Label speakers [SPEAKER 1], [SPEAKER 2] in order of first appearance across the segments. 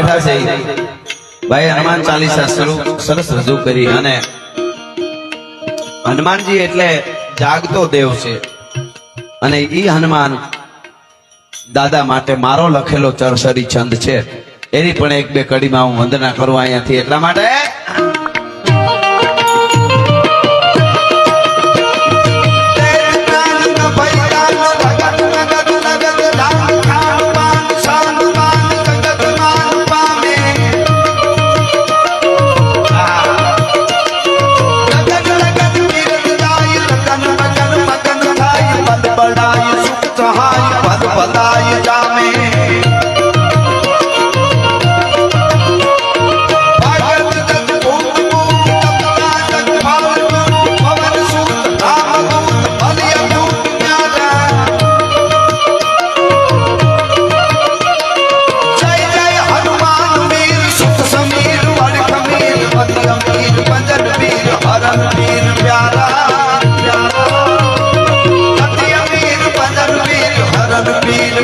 [SPEAKER 1] બેઠા છે. ભાઈ, હનુમાન ચાલીસા સરસ રજૂ કરી અને હનુમાનજી એટલે જાગતો દેવ છે. અને ઈ હનુમાન દાદા માટે મારો લખેલો ચરસરી છંદ છે. એની પણ એક બે કડીમાં હું વંદના કરું અહીંયાથી એટલા માટે.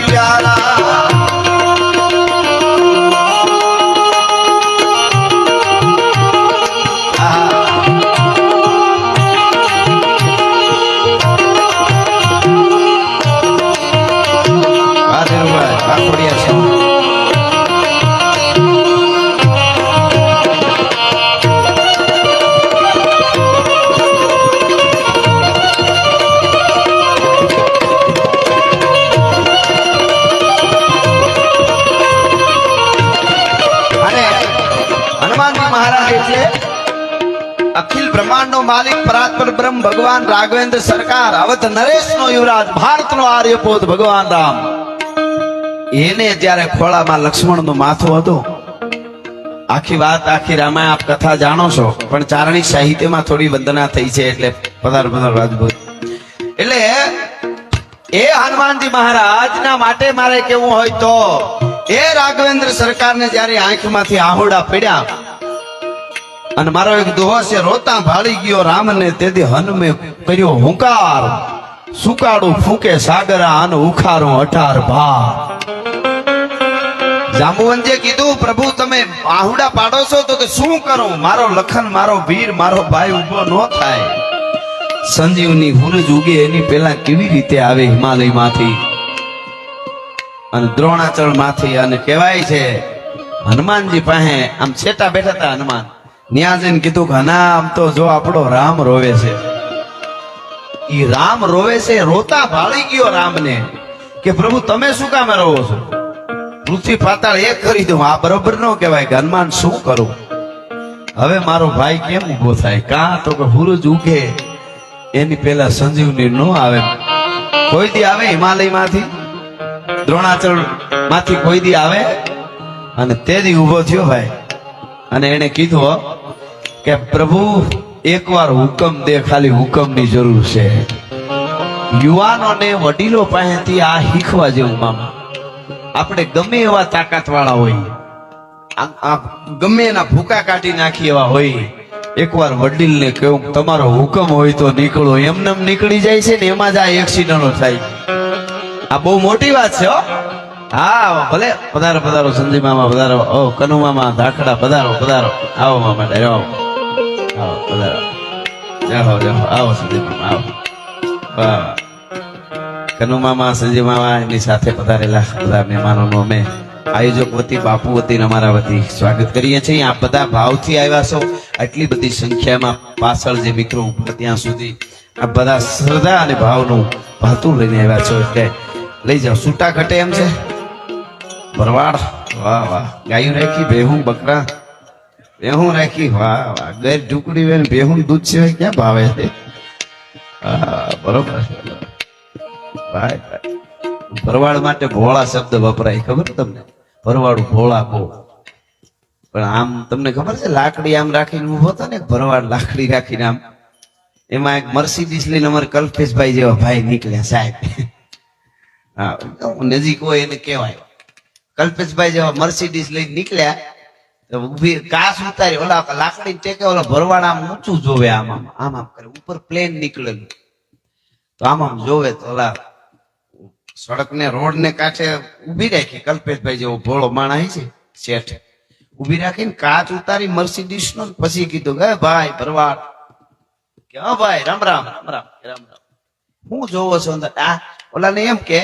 [SPEAKER 2] વીર
[SPEAKER 1] ભગવાન રાઘવેન્દ્ર સરકાર અવત નરેશનો યુવરાજ, ભારતનો આર્યપોત ભગવાન રામ. એને જયારે ખોળામાં લક્ષ્મણનું માથું હતું, આખી વાત આખી રામાયણ આપ કથા જાણો છો, પણ ચારણી સાહિત્યમાં થોડી વંદના થઈ છે એટલે પધાર પધાર રાજભૂત. એટલે એ હનુમાનજી મહારાજના માટે મારે કેવું હોય તો, એ રાઘવેન્દ્ર સરકારને જ્યારે આંખમાંથી આહોડા પડ્યા અને મારો એક દોહો છે રોતા ભાળી ગયો રામને, તેથી હનુમે કર્યો હુંકાર. સુકાડું ફૂકે સાગરા અને ઉખારું અઢાર ભા જાંબુવંતે કીધું, પ્રભુ, તમે આહુડા પાડો છો તો કે શું કરું? મારો લખન, મારો વીર, મારો ભાઈ ઊભો ન થાય. સંજીવની હુરજ ઉગે, એની પેલા કેવી રીતે આવે હિમાલયમાંથી? અને દ્રોણાચળમાંથી અને કહેવાય છે, હનુમાનજી પાસે આમ છેટા બેઠા હતા હનુમાન. ન્યા જઈને કીધું કે, ના, આમ તો જો આપણો રામ રોવે છે. ઈ રામ રોવે છે, રોતા ભાળી ગયો રામને કે, પ્રભુ, તમે શું કામે રોવો છો? પૃથ્વી પાતાળ એક કરી દઉં. આ બરોબર ન કહેવાય કે, હનુમાન, શું કરું? હવે મારો ભાઈ કેમ ઊભો થાય? કાં તો કે હુરજ ઉગે. એની પેલા સંજીવની નો આવે. કોઈ દી આવે હિમાલયમાંથી? દ્રોણાચળમાંથી કોઈ દી આવે? અને તે દી ઊભો થયો ભાઈ અને એને કીધું કે પ્રભુ, એકવાર હુકમ દે, ખાલી હુકમની જરૂર છે. યુવાનોને વડીલો પાસેથી આ શીખવા જેવું મામા. આપણે ગમે એવા તાકાત વાળા હોય ગમે એના ભૂકા કાઢી નાખી એવા હોય, એકવાર વડીલને કહ્યું તમારો હુકમ હોય તો નીકળો. એમને એમ નીકળી જાય છે ને, એમાં જ આ એક્સિડન્ટો થાય. આ બહુ મોટી વાત છે, હો. હા ભલે, પધારો પધારો સંજી મામા, પધારો, ઓ, કનુ મામા, ધાકડા, પધારો પધારો. આવો, મામા ડાયરો આવો. પધારો. જાહો જાહો આવો સંજી મામા, આવો. વાહ. કનુ મામા સંજી મામા, એમની સાથે પધારેલા બધા મહેમાનોનો અમે આયોજક વતી, બાપુ વતી અમારા વતી સ્વાગત કરીએ છીએ. આપ બધા ભાવથી આવ્યા છો. આટલી બધી સંખ્યામાં પાછળ જે મિત્રો ઊભા ત્યાં સુધી આ બધા શ્રદ્ધા અને ભાવનું ભાતું લઈને આવ્યા છો. એટલે લઈ જાઓ. છૂટા ઘટે એમ છે? ભરવાડ. વાહ વાહ. ગાયું રાખી, ભેહું બકરા. ભેહું રાખી, વાહ વાહ. ગેર ઢુકડી વેન ભેહું દૂધ સિવાય ક્યાં ભાવે? છે બરોબર. ભાઈ ભાઈ. ભરવાડ માટે ભોળા શબ્દ વપરાય, ખબર તમને? ભરવાડું ભોળા બહુ પણ આમ તમને ખબર છે, લાકડી આમ રાખીને ઊભો હતો ને, ભરવાડ લાકડી રાખીને આમ. એમાં એક મર્સિડીસ લઈને અમારે કલ્પેશભાઈ જેવા ભાઈ નીકળ્યા, સાહેબ. હા નજીક હોય એને કહેવાય. કલ્પેશભાઈ જેવા મર્સિડીસ લઈને નીકળ્યા ઊભી કાસ ઉતારી, ઓલા લાકડી ટેકે, ઓલા ભરવાડ આમ ઊંચું જોવે આમ. આમ આમ આમ કરે, ઉપર પ્લેન નીકળેલું. તો આમ આમ જોવે તો ઓલા સડક ને રોડ ને કાંઠે ઊભી રાખી. કલ્પેશભાઈ જેવો ભોળો માણસ છે, શેઠ. ઊભી રાખીને કાચ ઉતારી મર્સિડીસ નો પછી કીધું કે ભાઈ, ભરવાડ. કે ભાઈ, રામ રામ રામ રામ રામ રામ. હું જોવો છો અંદર? આ ઓલાને એમ કે,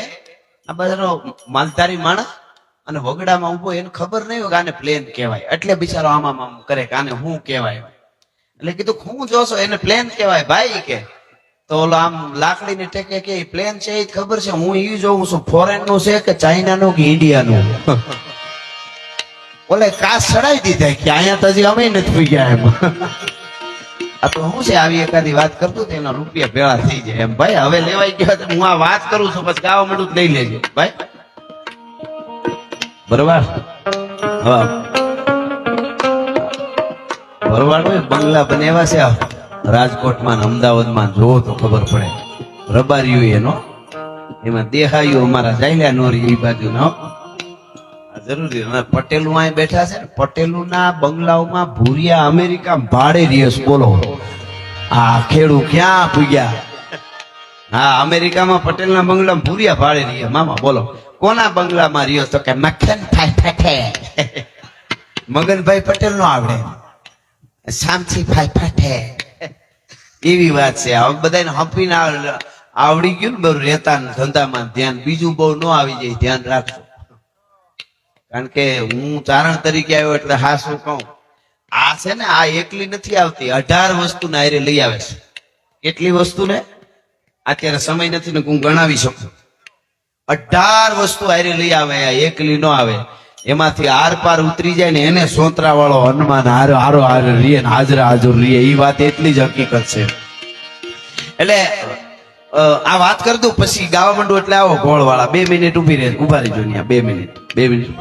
[SPEAKER 1] આ બધાનો માલધારી માણસ અને વગડામાં ઊભો એને ખબર નહીં હોય કે આને પ્લેન કહેવાય. એટલે બિચારો આમાં આમ કરે કે આને હું કહેવાય. એટલે કીધું હું જોશો એને પ્લેન કહેવાય. ભાઈ કે, તો ઓલો આમ લાકડીની ટેકે કે પ્લેન છે એ ખબર છે. હું એ જોઉં છું ફોરેનનું છે કે ચાઇના નું કે ઇન્ડિયા નું ઓલે કાચ ચડાવી દીધા કે અહીંયા તો હજી અમે નથી થઈ ગયા એમ. આ તો હું છે? આવી એકાદી વાત કરતો એના રૂપિયા ભેળા થઈ જાય એમ. ભાઈ, હવે લેવાઈ ગયો હું આ વાત કરું છું પછી ગાવા મળું લઈ લેજે. ભાઈ હા. ભરવાડ હોય બંગલા બનેવા છે રાજકોટમાં અમદાવાદમાં. જોવો તો ખબર પડે. રબાર્યું એનો એમાં દેહાયું અમારા જાયલા નોરી, એ બાજુ નો જરૂરી પટેલું અહીં બેઠા છે પટેલું ના બંગલાઓમાં ભૂરિયા અમેરિકા ભાડે રિયસ બોલો. આ ખેડૂ ક્યાં પૂગ્યા? હા, અમેરિકામાં પટેલના બંગલામાં ભૂરિયા ભાડે રહ્યા મામા, બોલો. કોના બંગલામાં રહ્યો તો કે મખનભાઈ ફાટે મગનભાઈ પટેલ નો આવડે સામથી ફાટે એવી વાત છે. હવે બધાને હંપીને આવ- આવડી ગયું ને બધું રહેતા ને ધંધામાં ધ્યાન. બીજું બહુ ન આવી જાય. ધ્યાન રાખજો. કારણ કે હું ચારણ તરીકે આવ્યો એટલે હા શું કહું? આ છે ને, આ એકલી નથી આવતી. અઢાર વસ્તુ ના હારે લઈ આવે છે. કેટલી વસ્તુ ને અત્યારે સમય નથી ને હું ગણાવી શકું. અઢાર વસ્તુ હારી લઈ આવે એકલી ન આવે. એમાંથી આર પાર ઉતરી જાય ને એને સોતરા વાળો હનુમાન હારો હારો હારો રીએ ને હાજરા હાજર રીએ. એ વાત એટલી જ હકીકત છે. એટલે આ વાત કરી દઉં, પછી ગાવા માંડું એટલે આવો ગોળ વાળા બે મિનિટ ઊભી રહે ઊભા રહેજો ત્યાં બે મિનિટ. બે મિનિટ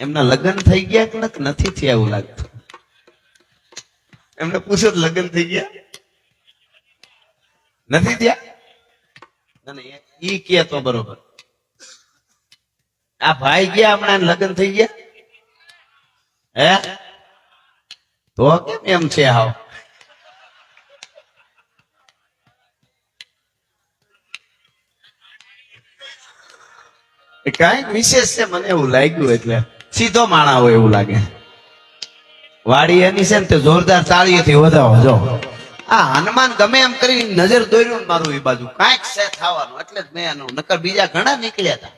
[SPEAKER 1] એમના લગ્ન થઈ ગયા કે નથી થયા એવું લાગતું? એમને પૂછો લગ્ન થઈ ગયા? નથી એ- ઈ કે તો બરોબર. આ ભાઈ ગયા હમણાં લગ્ન થઈ ગયા? હે? તો કેમ એમ છે હાવ? કંઈક વિશેષ છે, મને એવું લાગ્યું એટલે. સીધો માણા હોય એવું લાગે. વાડી એની છે ને તે જોરદાર તાળીઓથી વધાવો, જો. આ હનુમાન ગમે એમ કરી નજર દોર્યું મારું એ બાજુ. કાંઈક છે થવાનું, એટલે જ મેં એનું નકર બીજા ઘણા નીકળ્યા હતા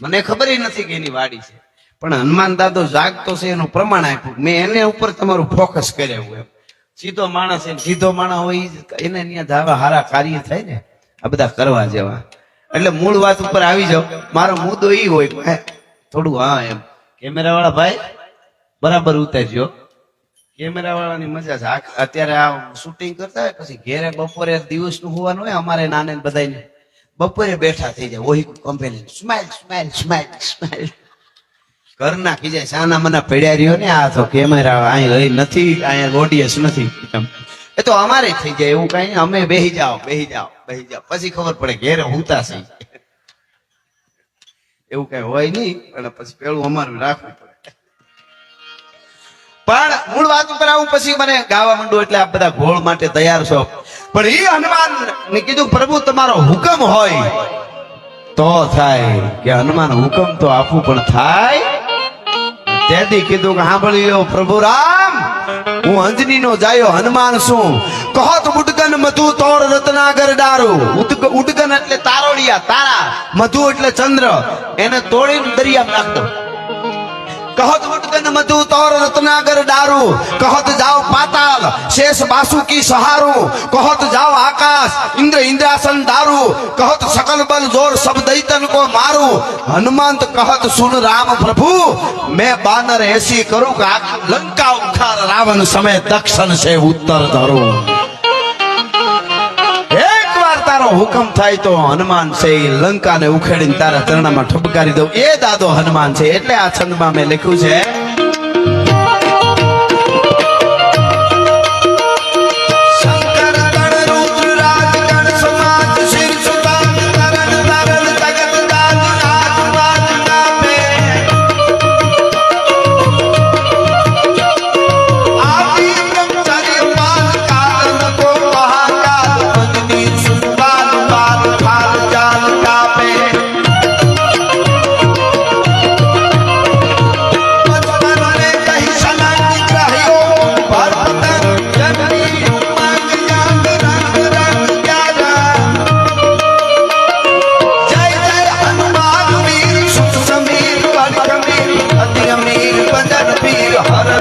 [SPEAKER 1] મને ખબર નથી કે એની વાડી છે. પણ હનુમાન દાદો જાગતો છે, એનું પ્રમાણ આપ્યું. મેં એને ઉપર તમારું ફોકસ કર્યું એમ. સીધો માણસ એમ સીધો માણસ હોય એને ત્યાં ધાવા હારા કાર્ય થાય ને, આ બધા કરવા જેવા. એટલે મૂળ વાત ઉપર આવી જાવ મારો મુદ્દો એ હોય થોડું હા એમ. કેમેરા વાળા ભાઈ, બરાબર ઉતારજો. કેમેરા વાળાની મજા છે. અત્યારે આ શૂટિંગ કરતા હોય પછી ઘેરે બપોરે દિવસનું હોવાનું હોય, અમારે નાને બધાને બપોરે બેઠા થઈ જાય. ઓહી company smile smile smile smile ઘર નાખી સાના મના પડ્યા રહ્યો ને, આ તો કેમેરા અહીં નથી, અહીંયા ઓડિયન્સ નથી. એ તો અમારે થઈ જાય એવું કઈ અમે બેહી જાઓ બેહી જાઓ બેહી જાઓ. પછી ખબર પડે ઘેરે હુતા છે. એવું કઈ હોય નહીં અને પછી પેલું અમારું રાખવું પડે. પણ મૂળ વાત ઉપર આવું પછી મને ગાવા માંડું એટલે આ બધા ઘોળ માટે તૈયાર છો. પણ એ હનુમાન ને કીધું, પ્રભુ, તમારો હુકમ હોય તો થાય. કે હનુમાન હુકમ તો આપવું પણ થાય? તેથી કીધું કે સાંભળી લો પ્રભુ રામ, હું અંજની નો જાયો, હનુમાન છું. કહત ઉડગન મધુ તોર રત્નાગર ડારો. ઉડગન એટલે તારોડિયા તારા, મધુ એટલે ચંદ્ર. એને તોડીને દરિયામાં નાખ દો. કહત ઉઠદન મધુ તોર રત્નાગર દારૂ કહત જાઓ પાતાલ, શેષ બાસુ કી સહારું. કહત જાઓ આકાશ, ઇન્દ્ર ઇન્દ્રાસન દારૂ કહત સકલ બલ જોર સબ દૈતન કો મારું. હનુમંત કહત સુન રામ પ્રભુ, મેં બાનર એસી કરું કે લંકા ઉખાર રાવણ સમે દક્ષણ છે ઉત્તર ધરું. હુકમ થાય તો હનુમાન છે એ લંકાને ઉખેડીને તારા ચરણામાં ઠપકારી દઉં. એ દાદો હનુમાન છે, એટલે આ છંદમાં મેં લખ્યું છે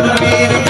[SPEAKER 1] Kabir.